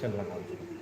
这在还个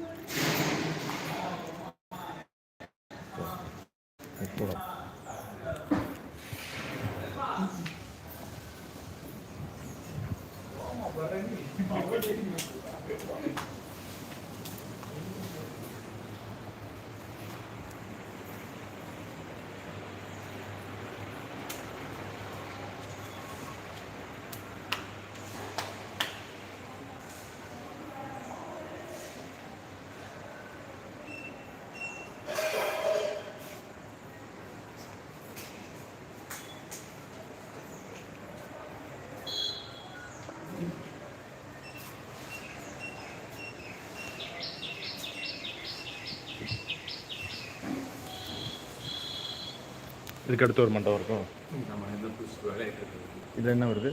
இதுக்கு அடுத்து ஒரு மண்டபம் இருக்கும். நம்ம எந்த புதுசு வேலையை இருக்குது இது என்ன வருது?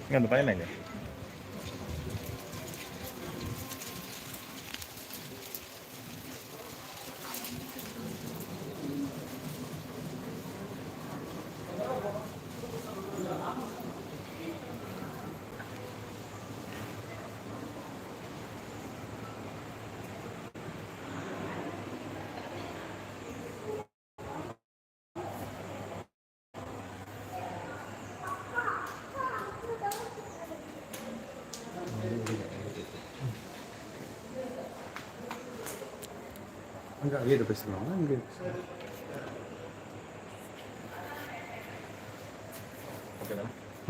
இங்க அந்த பையன் எங்க அங்கே அவையிட்ட பேசலாமா இங்கே.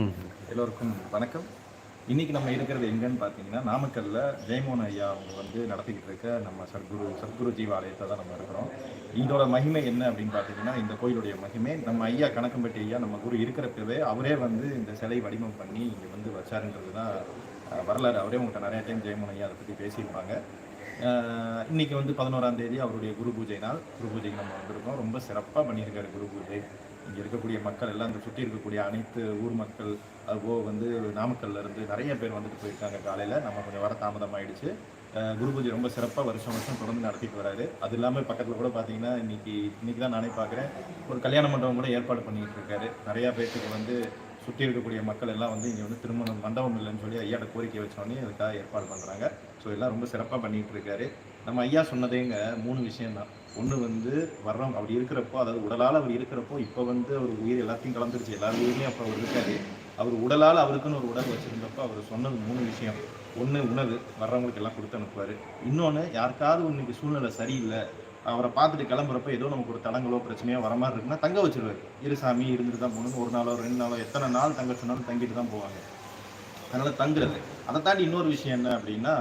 ம். எல்லோருக்கும் வணக்கம். இன்னைக்கு நம்ம இருக்கிறது எங்கன்னு பார்த்தீங்கன்னா நாமக்கல்ல ஜெயமோகன் ஐயா அவங்க வந்து நடத்திக்கிட்டு இருக்க நம்ம சத்குரு சத்குரு ஜீவாலயத்தை தான் நம்ம இருக்கிறோம். இதோட மகிமை என்ன அப்படின்னு பார்த்தீங்கன்னா இந்த கோயிலுடைய மகிமை. நம்ம ஐயா கணக்கம்பட்டி ஐயா நம்ம குரு இருக்கிறப்பவே அவரே வந்து இந்த சிலை வடிவம் பண்ணி இங்கே வந்து வச்சாருன்றது தான் வரலாறு. அவரே உங்கள்கிட்ட நிறைய டைம் ஜெயமோகன் ஐயா அதை பற்றி பேசியிருப்பாங்க. இன்னைக்கு வந்து பதினோராம் தேதி அவருடைய குரு பூஜை நாள். குரு பூஜைக்கு நம்ம வந்திருக்கோம். ரொம்ப சிறப்பாக பண்ணியிருக்காரு குரு பூஜை. இங்கே இருக்கக்கூடிய மக்கள் எல்லாம் இந்த சுற்றி இருக்கக்கூடிய அனைத்து ஊர் மக்கள் அதுபோக வந்து நாமக்கல்ல இருந்து நிறைய பேர் வந்துட்டு போயிருக்காங்க காலையில். நம்ம கொஞ்சம் வர தாமதம் ஆயிடுச்சு. குரு பூஜை ரொம்ப சிறப்பாக வருஷம் வருஷம் தொடர்ந்து நடத்திட்டு வராரு. அது இல்லாமல் பக்கத்தில் கூட பார்த்தீங்கன்னா இன்னைக்கு இன்னைக்கு தான் நானே பார்க்குறேன் ஒரு கல்யாண மண்டபம் கூட ஏற்பாடு பண்ணிகிட்டு இருக்காரு. நிறையா பேர்த்துக்கு வந்து சுற்றி இருக்கக்கூடிய மக்கள் எல்லாம் வந்து இங்கே வந்து திருமணம் மண்டபம் இல்லைன்னு சொல்லி ஐயாட கோரிக்கை வச்சோடனே அதுக்காக ஏற்பாடு பண்ணுறாங்க ஸோ எல்லாம் ரொம்ப சிறப்பாக பண்ணிகிட்டு இருக்காரு. நம்ம ஐயா சொன்னதேங்க மூணு விஷயம்தான். ஒன்று வந்து வர்றோம் அவர் இருக்கிறப்போ அதாவது உடலால் அவர் இருக்கிறப்போ இப்போ வந்து அவர் உயிர் எல்லாத்தையும் கலந்துருச்சு எல்லா உயிர்லையும் அப்போ அவர் இருக்காரு. அவர் உடலால் அவருக்குன்னு ஒரு உடல் வச்சுருந்தப்போ அவர் சொன்னது மூணு விஷயம். ஒன்று உணவு வர்றவங்களுக்கு எல்லாம் கொடுத்து அனுப்புவார். இன்னொன்று யாருக்காவது இன்னைக்கு சூழ்நிலை சரியில்லை அவரை பார்த்துட்டு கிளம்புறப்ப ஏதோ நமக்கு ஒரு தடங்களோ பிரச்சனையோ வர மாதிரி இருக்குன்னா தங்க வச்சிருவாரு. இரு சாமி இருந்துட்டு தான் போகணும் ஒரு நாளோ ரெண்டு நாளோ எத்தனை நாள் தங்க சொன்னாலும் தங்கிட்டு தான் போவாங்க. அதனால தங்குறது. அதை தாண்டி இன்னொரு விஷயம் என்ன அப்படின்னா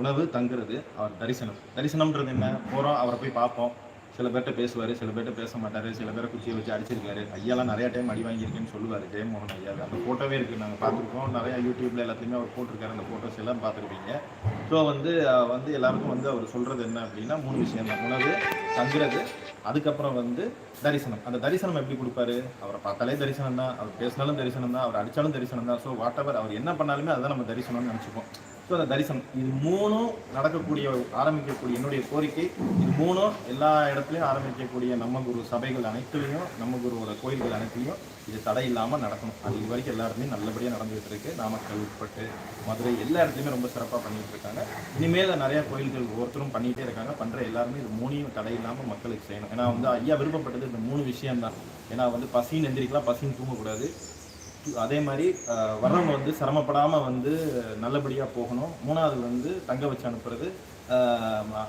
உணவு தங்குறது அவர் தரிசனம். தரிசனம்ன்றது என்ன? போகிறோம் அவரை போய் பார்ப்போம். சில பேர்கிட்ட பேசுவார் சில பேர்கிட்ட பேச மாட்டார் சில பேரை குச்சியை வச்சு அடிச்சிருக்காரு. ஐயாலாம் நிறையா டைம் அடி வாங்கியிருக்கேன்னு சொல்லுவார் ஜெயமோகன் ஐயா அந்த ஃபோட்டோவே இருக்குது நாங்கள் பார்த்துருக்கோம். நிறையா யூடியூப்பில் எல்லாத்தையுமே அவர் போட்டிருக்காரு அந்த ஃபோட்டோஸ் எல்லாம் பார்த்துருப்பீங்க. ஸோ வந்து வந்து எல்லாருக்கும் வந்து அவர் சொல்கிறது என்ன அப்படின்னா மூணு விஷயம் தான். உணவு தங்குறது அதுக்கப்புறம் வந்து தரிசனம். அந்த தரிசனம் எப்படி கொடுப்பாரு? அவரை பார்த்தாலே தரிசனம் தான் அவர் பேசினாலும் தரிசனம் தான் அவர் அடித்தாலும் தரிசனம் தான் ஸோ வாட் அவர் என்ன பண்ணாலுமே அதுதான் நம்ம தரிசனம்னு நினச்சிப்போம். ஸோ அந்த தரிசனம். இது மூணும் நடக்கக்கூடிய ஆரம்பிக்கக்கூடிய என்னுடைய கோரிக்கை. இது மூணும் எல்லா இடத்துலையும் ஆரம்பிக்கக்கூடிய நம்ம குரு சபைகள் அனைத்துலேயும் நம்ம குருவோட கோயில்கள் அனைத்துலையும் இது தடை இல்லாமல் நடக்கணும். அது இது வரைக்கும் எல்லாருமே நல்லபடியாக நடந்துகிட்டு இருக்கு. நாமக்கல் உட்பட்டு மதுரை எல்லா இடத்துலையுமே ரொம்ப சிறப்பாக பண்ணிகிட்டு இருக்காங்க. இனிமேல் நிறைய கோயில்கள் ஒவ்வொருத்தரும் பண்ணிகிட்டே இருக்காங்க. பண்ணுற எல்லாருமே இது மூணையும் தடை இல்லாமல் மக்களுக்கு செய்யணும். ஏன்னா வந்து ஐயா விருப்பப்பட்டது இந்த மூணு விஷயம்தான். ஏன்னா வந்து பசின்னு எந்திரிக்கலாம் பசின்னு தூங்கக்கூடாது. அதே மாதிரி வர்றவங்க வந்து சிரமப்படாமல் வந்து நல்லபடியாக போகணும். மூணாவது வந்து தங்க வச்சு அனுப்புறது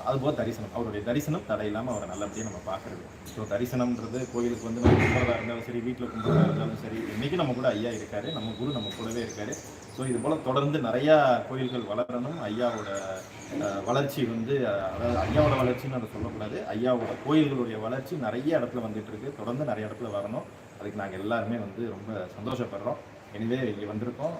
அதுபோல் தரிசனம். அவருடைய தரிசனம் தடை இல்லாமல் அவரை நல்லபடியாக நம்ம பார்க்குறது. ஸோ தரிசனம்ன்றது கோயிலுக்கு வந்து நம்ம கும்பிட்றதா இருந்தாலும் சரி வீட்டில் கும்பிட்றதா இருந்தாலும் சரி இன்றைக்கி நம்ம கூட ஐயா இருக்கார் நம்ம குரு நம்ம கூடவே இருக்கார். ஸோ இது போல் தொடர்ந்து நிறையா கோயில்கள் வளரணும். ஐயாவோட வளர்ச்சி வந்து அதாவது ஐயாவோட வளர்ச்சின்னு அதை சொல்லக்கூடாது. ஐயாவோட கோயில்களுடைய வளர்ச்சி நிறைய இடத்துல வந்துட்டு இருக்கு. தொடர்ந்து நிறைய இடத்துல வரணும். அதுக்கு நாங்கள் எல்லாருமே வந்து ரொம்ப சந்தோஷப்படுறோம். எனவே இங்கே வந்திருக்கோம்.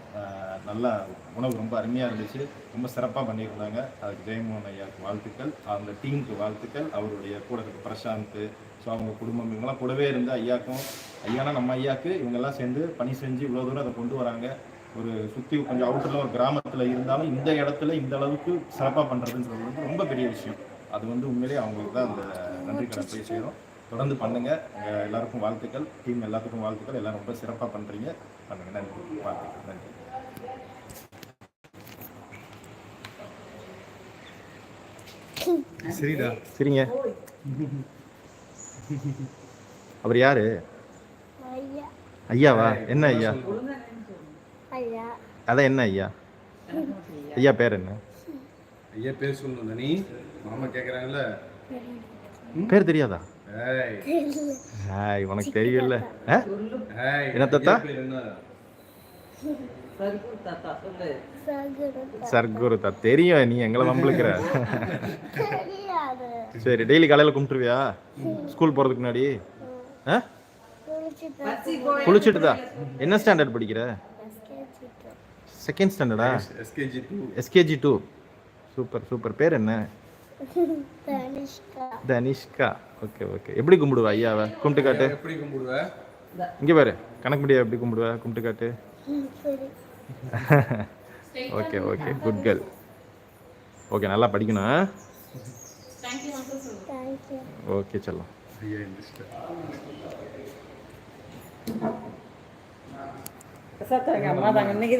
நல்லா உணவு ரொம்ப அருமையாக இருந்துச்சு. ரொம்ப சிறப்பாக பண்ணியிருந்தாங்க. அதுக்கு ஜெயமோகன் ஐயாவுக்கு வாழ்த்துக்கள். அந்த டீமுக்கு வாழ்த்துக்கள். அவருடைய கூட இருக்க பிரசாந்த் ஸோ அவங்க குடும்பம் இவங்கெல்லாம் கூடவே இருந்து ஐயாக்கும் ஐயானா நம்ம ஐயாக்கு இவங்கெல்லாம் சேர்ந்து பணி செஞ்சு இவ்வளோ தூரம் அதை கொண்டு வராங்க. ஒரு சுற்றி கொஞ்சம் அவுட்டரில் ஒரு கிராமத்தில் இருந்தாலும் இந்த இடத்துல இந்த அளவுக்கு சிறப்பாக பண்ணுறதுன்னு சொல்கிறது ரொம்ப பெரிய விஷயம். அது வந்து உண்மையிலேயே அவங்களுக்கு தான் அந்த நன்றி கடன் போய் சேரும். தொடர்ந்து பண்ணுங்க. உங்க எல்லாருக்கும் வாழ்த்துக்கள். டீம் எல்லாத்துக்கும் வாழ்த்துக்கள். எல்லாரும் ரொம்ப சிறப்பாக பண்றீங்க. பண்ணுங்க. நன்றி. வாழ்த்துக்கள். நன்றி. சரிடா. சரிங்க. அவர் யாரு? ஐயா. ஐயாவா? என்ன ஐயா? ஐயா. அதான் என்ன ஐயா? ஐயா பேர் என்ன? ஐயா பேர் சொல்லணும் நீ மாமா கேட்குறாங்கல்ல பேர் தெரியாதா? ஹாய் உனக்கு தெரியல என்ன தாத்தா? சர்க்குரு தா தெரியும் நீ எங்களை வம்பளுக்கிற சரி டெய்லி காலையில் கும்பிட்டுருவியா? ஸ்கூல் போகிறதுக்கு முன்னாடி? ஆ? குளிச்சுட்டு தான் என்ன ஸ்டாண்டர்ட் படிக்கிற? Second ஸ்டாண்டர்டா SKG two. SKG two. Super super. பேர் என்ன? தனிஷ்கா. தனிஷ்கா. Okay okay. எப்படி கும்பிடுவா ஐயாவை? கும்பிட்டு காட்டு எப்படி கும்பிடுவ? இங்கே பாரு கணக்கு முடியா எப்படி கும்பிடுவா? கும்பிட்டு காட்டு சரி. Okay okay. Good girl okay நல்லா படிக்கணும் ஓகே செல்லம். ஐயா எந்திரிச்சிட்டேன் Satu lagi,